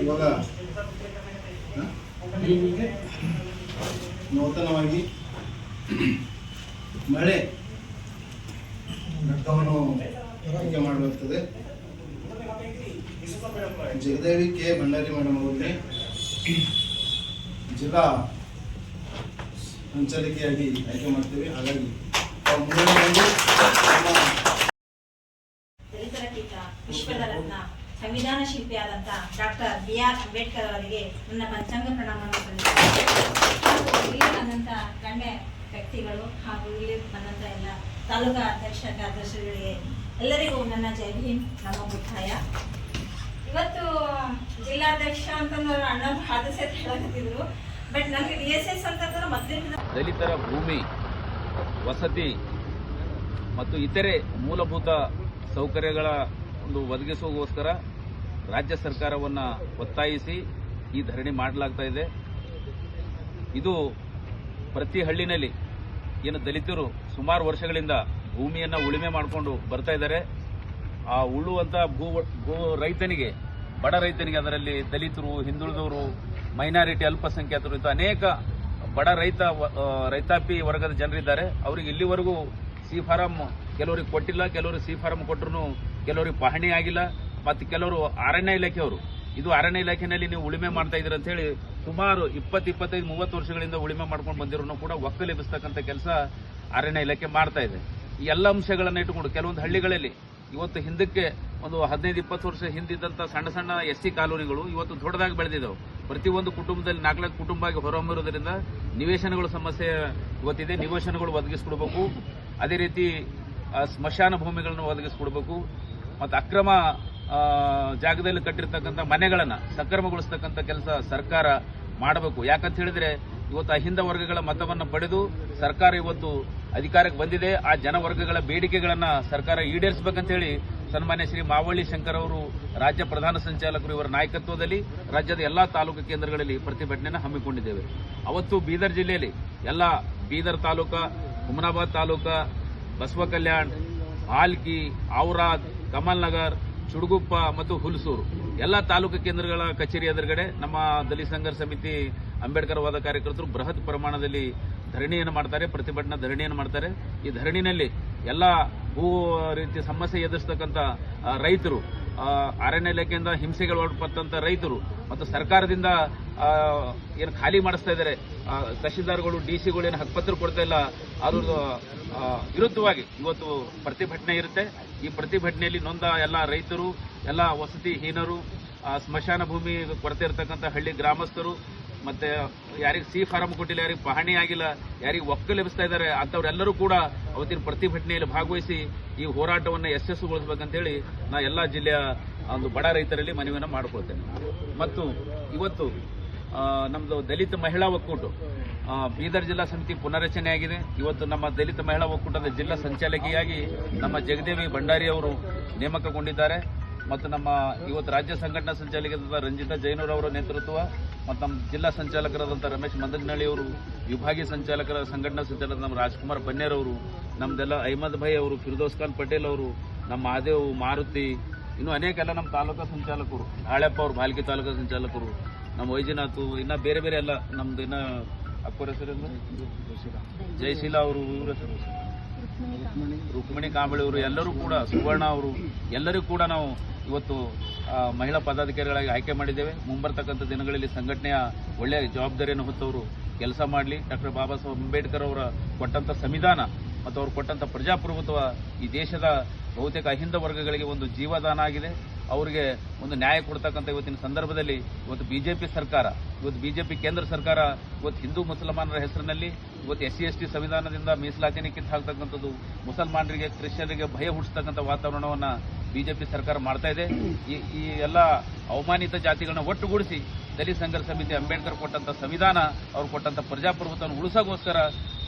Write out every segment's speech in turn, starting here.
ಇವಾಗ? ನೂತನವಾಗಿ ಮಳೆ ಘಟ್ಟವನ್ನು ಆಯ್ಕೆ ಮಾಡಲಾಗ್ತದೆ ಜಗದೇವಿ ಕೆ. ಭಂಡಾರಿ ಮೇಡಮ್ ಅವರಿಗೆ ಜಿಲ್ಲಾ ಸಂಚಾಲಕಿಯಾಗಿ ಆಯ್ಕೆ ಮಾಡ್ತೀವಿ. ಹಾಗಾಗಿ ದಲಿತರ ವಿಶ್ವದ ರತ್ನ ಸಂವಿಧಾನ ಶಿಲ್ಪಿಯಾದಂಥ ಡಾಕ್ಟರ್ ಬಿ. ಆರ್. ಅಂಬೇಡ್ಕರ್ ಅವರಿಗೆ ನನ್ನ ಪಂಚಾಂಗ ಪ್ರಣಾಮವನ್ನು ಇಲ್ಲಿ ಬಂದಂಥ ಗಣ್ಯ ವ್ಯಕ್ತಿಗಳು ಹಾಗೂ ಇಲ್ಲಿ ಬಂದಂಥ ಎಲ್ಲ ತಾಲೂಕಾ ಅಧ್ಯಕ್ಷ ಕಾರ್ಯದರ್ಶಿಗಳಿಗೆ ಎಲ್ಲರಿಗೂ ನನ್ನ ಜೈ ಭೀಮ್, ನಮ್ಮ ಬುದ್ಧಾಯ ಇವತ್ತು ಜಿಲ್ಲಾಧ್ಯಕ್ಷ ಅಂತಂದ್ರೆ ಅಣ್ಣ ಹಾದಸ ಹೇಳಕತ್ತಿದ್ರು. ಬಟ್ ನಮಗೆ ಡಿ ಎಸ್ ಎಸ್ ಅಂತಂದ್ರೆ ಮೊದಲಿಂದ ದಲಿತರ ಭೂಮಿ, ವಸತಿ ಮತ್ತು ಇತರೆ ಮೂಲಭೂತ ಸೌಕರ್ಯಗಳ ಒಂದು ಒದಗಿಸುವಗೋಸ್ಕರ ರಾಜ್ಯ ಸರ್ಕಾರವನ್ನು ಒತ್ತಾಯಿಸಿ ಈ ಧರಣಿ ಮಾಡಲಾಗ್ತಾ ಇದೆ. ಇದು ಪ್ರತಿ ಹಳ್ಳಿನಲ್ಲಿ ಏನು ದಲಿತರು ಸುಮಾರು ವರ್ಷಗಳಿಂದ ಭೂಮಿಯನ್ನು ಉಳುಮೆ ಮಾಡಿಕೊಂಡು ಬರ್ತಾ ಇದ್ದಾರೆ. ಆ ಉಳ್ಳುವಂಥ ಭೂ ಭೂ ರೈತನಿಗೆ, ಬಡ ರೈತನಿಗೆ ಅದರಲ್ಲಿ ದಲಿತರು, ಹಿಂದುಳಿದವರು ಮೈನಾರಿಟಿ ಅಲ್ಪಸಂಖ್ಯಾತರು ಇಂಥ ಅನೇಕ ಬಡ ರೈತ ರೈತಾಪಿ ವರ್ಗದ ಜನರಿದ್ದಾರೆ. ಅವರಿಗೆ ಇಲ್ಲಿವರೆಗೂ ಸಿ ಫಾರಂ ಕೆಲವರಿಗೆ ಕೊಟ್ಟಿಲ್ಲ ಕೆಲವರು ಸಿ ಫಾರಂ ಕೊಟ್ಟರು ಕೆಲವರಿಗೆ ಪಹಣಿ ಆಗಿಲ್ಲ. ಮತ್ತು ಕೆಲವರು ಅರಣ್ಯ ಇಲಾಖೆಯವರು, ಇದು ಅರಣ್ಯ ಇಲಾಖೆಯಲ್ಲಿ ನೀವು ಉಳಿಮೆ ಮಾಡ್ತಾ ಇದ್ದೀರ ಅಂತ ಹೇಳಿ ಸುಮಾರು ಇಪ್ಪತ್ತು ಇಪ್ಪತ್ತೈದು ಮೂವತ್ತು ವರ್ಷಗಳಿಂದ ಉಳಿಮೆ ಮಾಡ್ಕೊಂಡು ಬಂದಿರೋನು ಕೂಡ ಒಕ್ಕಲೆಬ್ಬಿಸ್ತಕ್ಕಂಥ ಕೆಲಸ ಅರಣ್ಯ ಇಲಾಖೆ ಮಾಡ್ತಾ ಇದೆ. ಈ ಎಲ್ಲ ಅಂಶಗಳನ್ನು ಇಟ್ಟುಕೊಂಡು ಕೆಲವೊಂದು ಹಳ್ಳಿಗಳಲ್ಲಿ ಇವತ್ತು ಹಿಂದಕ್ಕೆ ಒಂದು ಹದಿನೈದು, ಇಪ್ಪತ್ತು ವರ್ಷ ಹಿಂದಿದ್ದಂಥ ಸಣ್ಣ ಸಣ್ಣ ಎಸ್ ಸಿ ಕಾಲೋನಿಗಳು ಇವತ್ತು ದೊಡ್ಡದಾಗಿ ಬೆಳೆದಿದ್ದಾವೆ. ಪ್ರತಿಯೊಂದು ಕುಟುಂಬದಲ್ಲಿ ನಾಲ್ಕು ಕುಟುಂಬ ಆಗಿ ಹೊರಹೊಮ್ಮಿರೋದ್ರಿಂದ ನಿವೇಶನಗಳ ಸಮಸ್ಯೆ ಇವತ್ತಿದೆ. ನಿವೇಶನಗಳು ಒದಗಿಸ್ಕೊಡ್ಬೇಕು. ಅದೇ ರೀತಿ ಸ್ಮಶಾನ ಭೂಮಿಗಳನ್ನು ಒದಗಿಸ್ಕೊಡ್ಬೇಕು. ಮತ್ತು ಅಕ್ರಮ ಜಾಗದಲ್ಲಿ ಕಟ್ಟಿರ್ತಕ್ಕಂಥ ಮನೆಗಳನ್ನು ಸಕ್ರಮಗೊಳಿಸ್ತಕ್ಕಂಥ ಕೆಲಸ ಸರ್ಕಾರ ಮಾಡಬೇಕು. ಯಾಕಂತ ಹೇಳಿದ್ರೆ, ಇವತ್ತು ಅಹಿಂದ ವರ್ಗಗಳ ಮತವನ್ನು ಪಡೆದು ಸರ್ಕಾರ ಇವತ್ತು ಅಧಿಕಾರಕ್ಕೆ ಬಂದಿದೆ. ಆ ಜನವರ್ಗಗಳ ಬೇಡಿಕೆಗಳನ್ನು ಸರ್ಕಾರ ಈಡೇರಿಸಬೇಕಂತ ಹೇಳಿ ಸನ್ಮಾನ್ಯ ಶ್ರೀ ಮಾವಳ್ಳಿ ಶಂಕರ್ ಅವರು ರಾಜ್ಯ ಪ್ರಧಾನ ಸಂಚಾಲಕರು ಇವರ ನಾಯಕತ್ವದಲ್ಲಿ ರಾಜ್ಯದ ಎಲ್ಲಾ ತಾಲೂಕು ಕೇಂದ್ರಗಳಲ್ಲಿ ಪ್ರತಿಭಟನೆಯನ್ನು ಹಮ್ಮಿಕೊಂಡಿದ್ದೇವೆ. ಅವತ್ತು ಬೀದರ್ ಜಿಲ್ಲೆಯಲ್ಲಿ ಎಲ್ಲ ಬೀದರ್ ತಾಲೂಕಾ ಹುಮನಾಬಾದ್ ತಾಲೂಕಾ, ಬಸವ ಕಲ್ಯಾಣ್ ಆಲ್ಕಿ ಔರಾದ್ ಕಮಲ್ ನಗರ್ ಚುಡುಗುಪ್ಪ ಮತ್ತು ಹುಲ್ಸೂರು ಎಲ್ಲ ತಾಲೂಕು ಕೇಂದ್ರಗಳ ಕಚೇರಿ ಎದುರುಗಡೆ ನಮ್ಮ ದಲಿತ ಸಂಘರ್ಷ ಸಮಿತಿ ಅಂಬೇಡ್ಕರ್ ವಾದ ಕಾರ್ಯಕರ್ತರು ಬೃಹತ್ ಪ್ರಮಾಣದಲ್ಲಿ ಧರಣಿಯನ್ನು ಮಾಡ್ತಾರೆ, ಪ್ರತಿಭಟನಾ ಧರಣಿಯನ್ನು ಮಾಡ್ತಾರೆ. ಈ ಧರಣಿನಲ್ಲಿ ಎಲ್ಲ ಭೂ ರೀತಿ ಸಮಸ್ಯೆ ಎದುರಿಸ್ತಕ್ಕಂಥ ರೈತರು ಅರಣ್ಯ ಇಲಾಖೆಯಿಂದ ಹಿಂಸೆಗಳು ಒಳಪಟ್ಟಂತ ರೈತರು ಮತ್ತು ಸರ್ಕಾರದಿಂದ ಏನು ಖಾಲಿ ಮಾಡಿಸ್ತಾ ಇದ್ದಾರೆ ತಹಶೀಲ್ದಾರ್ಗಳು, ಡಿ ಸಿಗಳು ಏನು ಹಕ್ಕುಪತ್ರ ಕೊಡ್ತಾ ಇಲ್ಲ ಅದ್ರ ವಿರುದ್ಧವಾಗಿ ಇವತ್ತು ಪ್ರತಿಭಟನೆ ಇರುತ್ತೆ. ಈ ಪ್ರತಿಭಟನೆಯಲ್ಲಿ ನೊಂದ ಎಲ್ಲ ರೈತರು, ಎಲ್ಲ ವಸತಿ ಹೀನರು ಸ್ಮಶಾನ ಭೂಮಿ ಕೊರತೆ ಇರತಕ್ಕಂಥ ಹಳ್ಳಿ ಗ್ರಾಮಸ್ಥರು ಮತ್ತೆ ಯಾರಿಗೆ ಸಿ ಫಾರಂ ಕೊಟ್ಟಿಲ್ಲ, ಯಾರಿಗೆ ಪಹಣಿ ಆಗಿಲ್ಲ, ಯಾರಿಗೆ ಒಕ್ಕಲೆಬ್ಬಿಸ್ತಾ ಇದ್ದಾರೆ ಅಂತವರೆಲ್ಲರೂ ಕೂಡ ಅವತ್ತಿನ ಪ್ರತಿಭಟನೆಯಲ್ಲಿ ಭಾಗವಹಿಸಿ ಈ ಹೋರಾಟವನ್ನು ಯಶಸ್ಸುಗೊಳಿಸಬೇಕಂತೇಳಿ ನಾ ಎಲ್ಲ ಜಿಲ್ಲೆಯ ಒಂದು ಬಡ ರೈತರಲ್ಲಿ ಮನವಿಯನ್ನು ಮಾಡಿಕೊಳ್ತೇನೆ. ಮತ್ತು ಇವತ್ತು ನಮ್ಮದು ದಲಿತ ಮಹಿಳಾ ಒಕ್ಕೂಟ ಬೀದರ್ ಜಿಲ್ಲಾ ಸಮಿತಿ ಪುನರಚನೆಯಾಗಿದೆ ಇವತ್ತು ನಮ್ಮ ದಲಿತ ಮಹಿಳಾ ಒಕ್ಕೂಟದ ಜಿಲ್ಲಾ ಸಂಚಾಲಕಿಯಾಗಿ ನಮ್ಮ ಜಗದೇವಿ ಭಂಡಾರಿ ಅವರು ನೇಮಕಗೊಂಡಿದ್ದಾರೆ. ಮತ್ತು ನಮ್ಮ ಇವತ್ತು ರಾಜ್ಯ ಸಂಘಟನಾ ಸಂಚಾಲಕರಾದ ರಂಜಿತಾ ಜೈನೂರ್ ಅವರ ನೇತೃತ್ವ ಮತ್ತು ನಮ್ಮ ಜಿಲ್ಲಾ ಸಂಚಾಲಕರಾದಂಥ ರಮೇಶ್ ಅವರು, ವಿಭಾಗೀಯ ಸಂಚಾಲಕರ ಸಂಘಟನಾ ಸಂಚಾಲಕ ನಮ್ಮ ರಾಜ್ಕುಮಾರ್ ಬನ್ನೇರ್ ಅವರು, ನಮ್ದೆಲ್ಲ ಅಹಮದ್ ಭಾಯ್ ಅವರು, ಫಿರ್ದೋಸ್ ಖಾನ್ ಪಟೇಲ್ ಅವರು, ನಮ್ಮ ಮಹಾದೇವ್ ಮಾರುತಿ, ಇನ್ನು ಅನೇಕ ಎಲ್ಲ ನಮ್ಮ ತಾಲೂಕಾ ಸಂಚಾಲಕರು, ಹಾಳೆಪ್ಪ ಅವರು, ಬಾಲ್ಕಿ ತಾಲೂಕಾ ಸಂಚಾಲಕರು, ನಮ್ಮ ವೈಜನಾಥ್, ಇನ್ನು ಬೇರೆ ಬೇರೆ ಎಲ್ಲ ನಮ್ದು ಇನ್ನು, ಅಕ್ಕೋರ ಹೆಸರು ಜಯಶೀಲ ಅವರು, ಇವ್ರ ಹೆಸರು. ರುಕ್ಮಿಣಿ ಕಾಂಬಳಿ ಅವರು ಎಲ್ಲರೂ ಕೂಡ, ಸುವರ್ಣ ಅವರು ಎಲ್ಲರಿಗೂ ಕೂಡ ನಾವು ಇವತ್ತು ಮಹಿಳಾ ಪದಾಧಿಕಾರಿಗಳಾಗಿ ಆಯ್ಕೆ ಮಾಡಿದ್ದೇವೆ. ಮುಂಬರ್ತಕ್ಕಂಥ ದಿನಗಳಲ್ಲಿ ಸಂಘಟನೆಯ ಒಳ್ಳೆಯ ಜವಾಬ್ದಾರಿಯನ್ನು ಹೊತ್ತವರು ಕೆಲಸ ಮಾಡಲಿ. ಡಾಕ್ಟರ್ ಬಾಬಾ ಸಾಹೇಬ್ ಅಂಬೇಡ್ಕರ್ ಅವರ ಕೊಟ್ಟಂಥ ಸಂವಿಧಾನ ಮತ್ತು ಅವರು ಕೊಟ್ಟಂಥ ಪ್ರಜಾಪ್ರಭುತ್ವ ಈ ದೇಶದ ಬಹುತೇಕ ಅಹಿಂದ ವರ್ಗಗಳಿಗೆ ಒಂದು ಜೀವದಾನ ಆಗಿದೆ. ಅವರಿಗೆ ಒಂದು ನ್ಯಾಯ ಕೊಡ್ತಕ್ಕಂಥ ಇವತ್ತಿನ ಸಂದರ್ಭದಲ್ಲಿ ಇವತ್ತು ಬಿಜೆಪಿ ಸರ್ಕಾರ, ಇವತ್ತು ಬಿಜೆಪಿ ಕೇಂದ್ರ ಸರ್ಕಾರ, ಇವತ್ತು ಹಿಂದೂ ಮುಸಲ್ಮಾನರ ಹೆಸರಿನಲ್ಲಿ ಇವತ್ತು ಎಸ್ ಸಿ ಎಸ್ ಟಿ ಸಂವಿಧಾನದಿಂದ ಮೀಸಲಾತಿನ ಕಿತ್ತು ಹಾಕ್ತಕ್ಕಂಥದ್ದು ಮುಸಲ್ಮಾನರಿಗೆ, ಕ್ರಿಶ್ಚಿಯನ್ರಿಗೆ ಭಯ ಹುಟ್ಟಿಸ್ತಕ್ಕಂಥ ವಾತಾವರಣವನ್ನು ಬಿಜೆಪಿ ಸರ್ಕಾರ ಮಾಡ್ತಾ ಇದೆ. ಈ ಎಲ್ಲ ಅವಮಾನಿತ ಜಾತಿಗಳನ್ನ ಒಟ್ಟುಗೂಡಿಸಿ ದಲಿತ ಸಂಘರ್ಷ ಸಮಿತಿ ಅಂಬೇಡ್ಕರ್ ಕೊಟ್ಟಂತ ಸಂವಿಧಾನ, ಅವ್ರು ಕೊಟ್ಟಂತ ಪ್ರಜಾಪ್ರಭುತ್ವವನ್ನು ಉಳಿಸೋಗೋಸ್ಕರ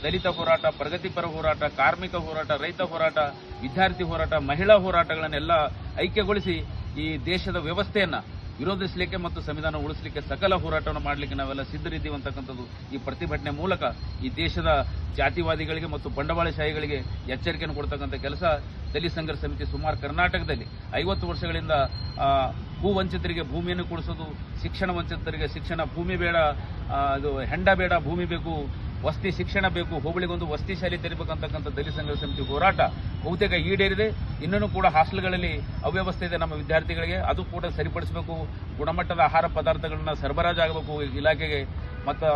ದಲಿತ ಹೋರಾಟ, ಪ್ರಗತಿಪರ ಹೋರಾಟ, ಕಾರ್ಮಿಕ ಹೋರಾಟ, ರೈತ ಹೋರಾಟ, ವಿದ್ಯಾರ್ಥಿ ಹೋರಾಟ, ಮಹಿಳಾ ಹೋರಾಟಗಳನ್ನೆಲ್ಲ ಐಕ್ಯಗೊಳಿಸಿ ಈ ದೇಶದ ವ್ಯವಸ್ಥೆಯನ್ನು ವಿರೋಧಿಸಲಿಕ್ಕೆ ಮತ್ತು ಸಂವಿಧಾನ ಉಳಿಸಲಿಕ್ಕೆ ಸಕಲ ಹೋರಾಟವನ್ನು ಮಾಡಲಿಕ್ಕೆ ನಾವೆಲ್ಲ ಸಿದ್ಧರಿದ್ದೀವಿ ಅಂತಕ್ಕಂಥದ್ದು ಈ ಪ್ರತಿಭಟನೆ ಮೂಲಕ ಈ ದೇಶದ ಜಾತಿವಾದಿಗಳಿಗೆ ಮತ್ತು ಬಂಡವಾಳಶಾಹಿಗಳಿಗೆ ಎಚ್ಚರಿಕೆಯನ್ನು ಕೊಡ್ತಕ್ಕಂಥ ಕೆಲಸ ದಲಿತ ಸಂಘರ್ಷ ಸಮಿತಿ ಸುಮಾರು ಕರ್ನಾಟಕದಲ್ಲಿ ಐವತ್ತು ವರ್ಷಗಳಿಂದ ಭೂ ವಂಚಿತರಿಗೆ ಭೂಮಿಯನ್ನು ಕೊಡಿಸೋದು, ಶಿಕ್ಷಣ ವಂಚಿತರಿಗೆ ಶಿಕ್ಷಣ ಭೂಮಿ ಬೇಡ ಅದು ಹೆಂಡ ಬೇಡ, ಭೂಮಿ ಬೇಕು ವಸತಿ ಶಿಕ್ಷಣ ಬೇಕು ಹೋಬಳಿಗೊಂದು ವಸತಿ ಶಾಲೆ ತೆರಬೇಕಂತಕ್ಕಂಥ ದಲಿತ ಸಂಘ ಸಮಿತಿ ಹೋರಾಟ ಬಹುತೇಕ ಈಡೇರಿದೆ. ಇನ್ನೂ ಕೂಡ ಹಾಸ್ಟೆಲ್ಗಳಲ್ಲಿ ಅವ್ಯವಸ್ಥೆ ಇದೆ ನಮ್ಮ ವಿದ್ಯಾರ್ಥಿಗಳಿಗೆ. ಅದು ಕೂಡ ಸರಿಪಡಿಸಬೇಕು. ಗುಣಮಟ್ಟದ ಆಹಾರ ಪದಾರ್ಥಗಳನ್ನು ಸರಬರಾಜು ಆಗಬೇಕು ಇಲಾಖೆಗೆ. ಮತ್ತು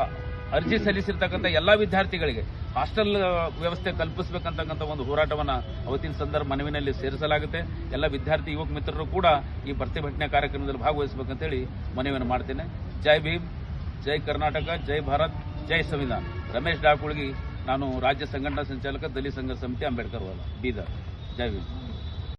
ಅರ್ಜಿ ಸಲ್ಲಿಸಿರ್ತಕ್ಕಂಥ ಎಲ್ಲ ವಿದ್ಯಾರ್ಥಿಗಳಿಗೆ ಹಾಸ್ಟೆಲ್ ವ್ಯವಸ್ಥೆ ಕಲ್ಪಿಸಬೇಕಂತಕ್ಕಂಥ ಒಂದು ಹೋರಾಟವನ್ನು ಅವತ್ತಿನ ಸಂದರ್ಭ ಮನವಿನಲ್ಲಿ ಸೇರಿಸಲಾಗುತ್ತೆ. ಎಲ್ಲ ವಿದ್ಯಾರ್ಥಿ, ಯುವಕ ಮಿತ್ರರು ಕೂಡ ಈ ಪ್ರತಿಭಟನೆ ಕಾರ್ಯಕ್ರಮದಲ್ಲಿ ಭಾಗವಹಿಸಬೇಕಂತೇಳಿ ಮನವಿಯನ್ನು ಮಾಡ್ತೇನೆ. ಜೈ ಭೀಮ್, ಜೈ ಕರ್ನಾಟಕ, ಜೈ ಭಾರತ್, ಜೈ ಸಂವಿಧಾನ. ರಮೇಶ್ ಡಾಕುಳ್ಗಿ ನಾನು ರಾಜ್ಯ ಸಂಘಟನಾ ಸಂಚಾಲಕ ದಲಿತ ಸಂಘ ಸಮಿತಿ ಅಂಬೇಡ್ಕರ್ ವಾಲ ಬೀದರ್. ಜೈ